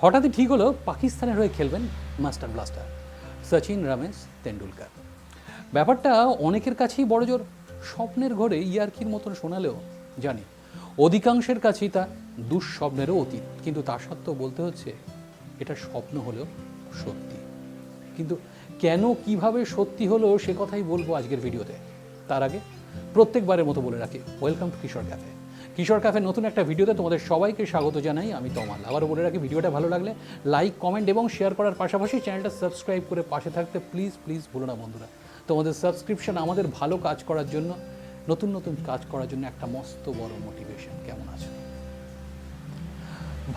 হঠাৎই ঠিক হলো, পাকিস্তানের হয়ে খেলবেন মাস্টার ব্লাস্টার। সচিন রমেশ তেন্ডুলকার। ব্যাপারটা অনেকের কাছেই বড়জোর স্বপ্নের ঘরে ইয়ার্কির মতন শোনালেও জানি। অধিকাংশের কাছেই তা দুঃস্বপ্নেরও অতীত। কিন্তু তা সত্ত্বেও বলতে হচ্ছে, এটা স্বপ্ন হলেও সত্যি। কিন্তু কেন, কীভাবে সত্যি হলো, সে কথাই বলব আজকের ভিডিওতে। তার আগে প্রত্যেকবারের মতো বলে রাখি, welcome to Kishore cafe. Kishore cafe নতুন একটা ভিডিওতে তোমাদের সবাইকে স্বাগত জানাই। আমি তমাল। আবারও বলে রাখি, ভিডিওটা ভালো লাগলে লাইক কমেন্ট এবং শেয়ার করার পাশাপাশি চ্যানেলটা সাবস্ক্রাইব করে পাশে থাকতে প্লিজ প্লিজ ভুলো না বন্ধুরা। তোমাদের সাবস্ক্রিপশন আমাদের ভালো কাজ করার জন্য, নতুন নতুন কাজ করার জন্য একটা মস্ত বড় মোটিভেশন কেমন আছে?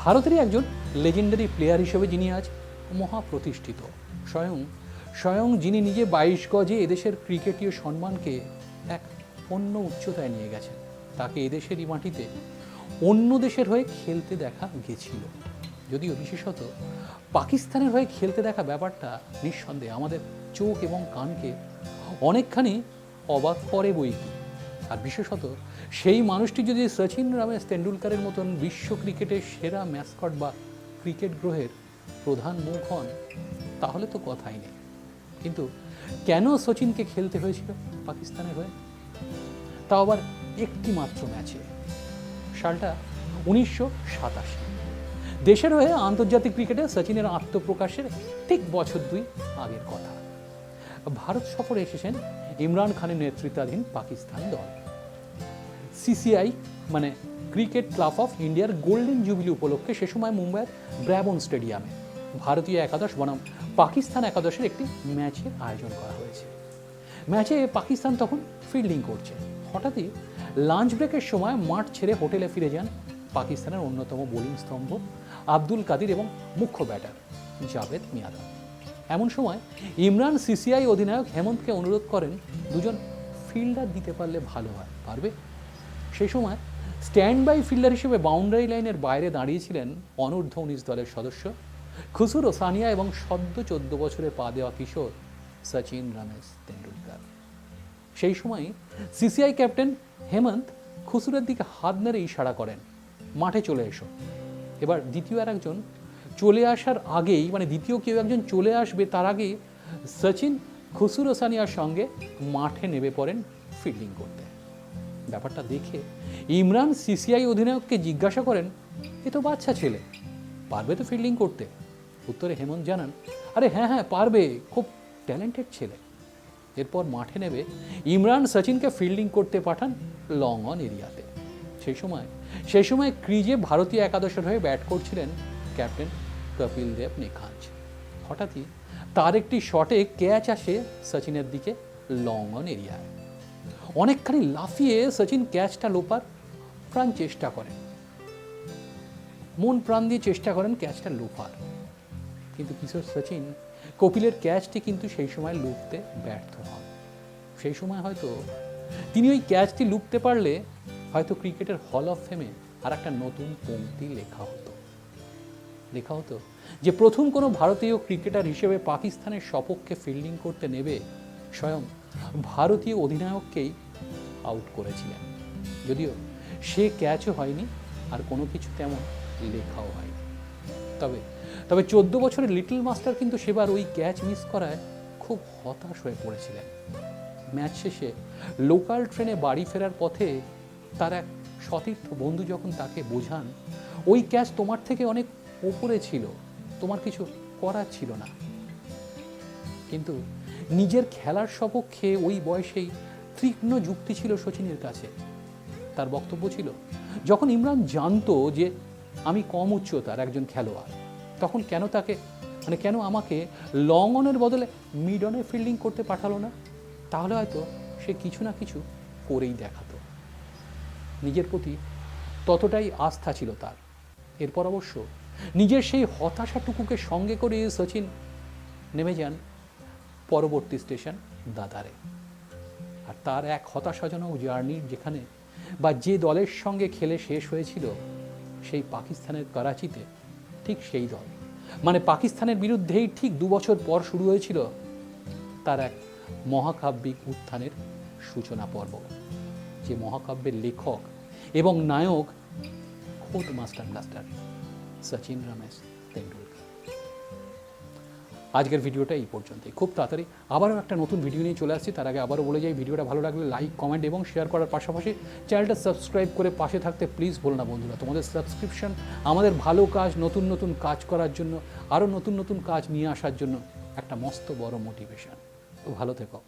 ভারতেরই একজন লেজেন্ডারি প্লেয়ার হিসেবে যিনি আজ মহা প্রতিষ্ঠিত স্বয়ং স্বয়ং যিনি নিজে বাইশ গজে এদেশের ক্রিকেটীয় সম্মানকে এক অন্য উচ্চতায় নিয়ে গেছেন। তাকে এদেশেরই মাটিতে অন্য দেশের হয়ে খেলতে দেখা গেছিল। যদিও বিশেষত পাকিস্তানের হয়ে খেলতে দেখা ব্যাপারটা নিঃসন্দেহে আমাদের চোখ এবং কানকে অনেকখানি অবাক করে বই কি আর বিশেষত সেই মানুষটি যদি সচিন রমেশ তেন্ডুলকারের মতন বিশ্ব ক্রিকেটের সেরা ম্যাসকট বা ক্রিকেট গ্রহের প্রধান মুখ হন, তাহলে তো কথাই নেই। কিন্তু কেন সচিনকে খেলতে হয়েছিল পাকিস্তানের হয়ে? তাও আবার একটি মাত্র ম্যাচে। সালটা উনিশশো সাতাশি। দেশের হয়ে আন্তর্জাতিক ক্রিকেটে সচিনের আত্মপ্রকাশের ঠিক বছর দুই আগের কথা। ভারত সফরে এসেছেন ইমরান খানের নেতৃত্বাধীন পাকিস্তান দল। সিসিআই মানে ক্রিকেট ক্লাব অফ ইন্ডিয়ার গোল্ডেন জুবিলি উপলক্ষে সে সময় মুম্বাইয়ের ব্র্যাবন স্টেডিয়ামে ভারতীয় একাদশ বনাম পাকিস্তান একাদশের একটি ম্যাচের আয়োজন করা হয়েছে। ম্যাচে পাকিস্তান তখন ফিল্ডিং করছে। হঠাৎই লাঞ্চ ব্রেকের সময় মাঠ ছেড়ে হোটেলে ফিরে যান পাকিস্তানের অন্যতম বোলিং স্তম্ভ আব্দুল কাদির এবং মুখ্য ব্যাটার জাভেদ মিয়াদা। এমন সময় ইমরান সিসিআই অধিনায়ক হেমন্তকে অনুরোধ করেন, দুজন ফিল্ডার দিতে পারলে ভালো হয়। পারবে? সেই সময় স্ট্যান্ড বাই ফিল্ডার হিসেবে বাউন্ডারি লাইনের বাইরে দাঁড়িয়েছিলেন অনূর্ধ্ব উনিশ দলের সদস্য খুসুর ওসানিয়া এবং সদ্য চোদ্দ বছরে পা দেওয়া কিশোর সচিন রমেশ তেন্ডুলকার। সেই সময় সিসিআই ক্যাপ্টেন হেমন্ত খুসুরের দিকে হাত নেড়ে ইশারা করেন, মাঠে চলে এসো। এবার দ্বিতীয় আর একজন চলে আসার আগেই মানে দ্বিতীয় কেউ একজন চলে আসবে তার আগে সচিন খুসুর ওসানিয়ার সঙ্গে মাঠে নেমে পড়েন ফিল্ডিং করতে। ব্যাপারটা দেখে ইমরান সিসিআই অধিনায়ককে জিজ্ঞাসা করেন, এ তো বাচ্চা ছেলে, পারবে তো ফিল্ডিং করতে? উত্তরে হেমন্ত জানান, আরে হ্যাঁ হ্যাঁ পারবে, খুব ট্যালেন্টেড ছেলে। এরপর মাঠে নেবে ইমরান সচিনকে ফিল্ডিং করতে পাঠান লং অন এরিয়াতে। সেই সময় সেই সময় ক্রিজে ভারতীয় একাদশের হয়ে ব্যাট করছিলেন ক্যাপ্টেন কপিল দেব নিখাঞ্জ। হঠাৎই তার একটি শটে ক্যাচ আসে সচিনের দিকে লং অন এরিয়ায়। অনেকখানি লাফিয়ে সচিন ক্যাচটা লোপার প্রাণ চেষ্টা করেন। মন প্রাণ দিয়ে চেষ্টা করেন ক্যাচটা লোপার। কিন্তু কিশোর সচিন কপিলের ক্যাচটি কিন্তু সেই সময় লুপতে ব্যর্থ হন। সেই সময় হয়তো তিনি ওই ক্যাচটি লুপতে পারলে হয়তো ক্রিকেটের হল অফ ফেমে আর একটা নতুন পংক্তি লেখা হতো। লেখা হতো যে প্রথম কোনো ভারতীয় ক্রিকেটার হিসেবে পাকিস্তানের সপক্ষে ফিল্ডিং করতে নেবে স্বয়ং ভারতীয় অধিনায়ককেই আউট করেছিলেন। যদিও সে ক্যাচও হয়নি আর কোনো কিছু তেমন লেখাও হয়নি। তবে তবে চোদ্দ বছরের লিটল মাস্টার কিন্তু সেবার ওই ক্যাচ মিস করায় খুব হতাশ হয়ে পড়েছিলেন। ম্যাচ শেষে লোকাল ট্রেনে বাড়ি ফেরার পথে তার এক সতীর্থ বন্ধু যখন তাকে বোঝান, ওই ক্যাচ তোমার থেকে অনেক ওপরে ছিল, তোমার কিছু করার ছিল না। কিন্তু নিজের খেলার সপক্ষে ওই বয়সেই তীক্ষ্ণ যুক্তি ছিল সচিনের কাছে। তার বক্তব্য ছিল, যখন ইমরান জানতো যে আমি কম উচ্চতার একজন খেলোয়াড়। তখন কেন তাকে মানে কেন আমাকে লং অনের বদলে মিড অনে ফিল্ডিং করতে পাঠালো না? তাহলে হয়তো সে কিছু না কিছু করেই দেখাতো। নিজের প্রতি ততটাই আস্থা ছিল তার। এরপর অবশ্য নিজের সেই হতাশাটুকুকে সঙ্গে করে সচিন নেমে যান পরবর্তী স্টেশন দাদারে। আর তার এক হতাশাজনক জার্নির যেখানে বা যে দলের সঙ্গে খেলে শেষ হয়েছিল সেই পাকিস্তানের করাচিতে ঠিক সেই দল। মানে পাকিস্তানের বিরুদ্ধেই ঠিক দু বছর পর শুরু হয়েছিল তার এক মহাকাব্যিক উত্থানের সূচনা পর্ব। যে মহাকাব্যের লেখক এবং নায়ক খোদ মাস্টার ব্লাস্টার সচিন রমেশ তেন্ডুলকার। আজকের ভিডিওটা এই পর্যন্তই। খুব তাড়াতাড়ি আবারও একটা নতুন ভিডিও নিয়ে চলে আসছি। তার আগে আবারও বলে যাই, ভিডিওটা ভালো লাগলে লাইক কমেন্ট এবং শেয়ার করার পাশাপাশি চ্যানেলটা সাবস্ক্রাইব করে পাশে থাকতে প্লিজ বলো না বন্ধুরা। তোমাদের সাবস্ক্রিপশন আমাদের ভালো কাজ, নতুন নতুন কাজ করার জন্য, আরও নতুন নতুন কাজ নিয়ে আসার জন্য একটা মস্ত বড় মোটিভেশন তো ভালো থেকো।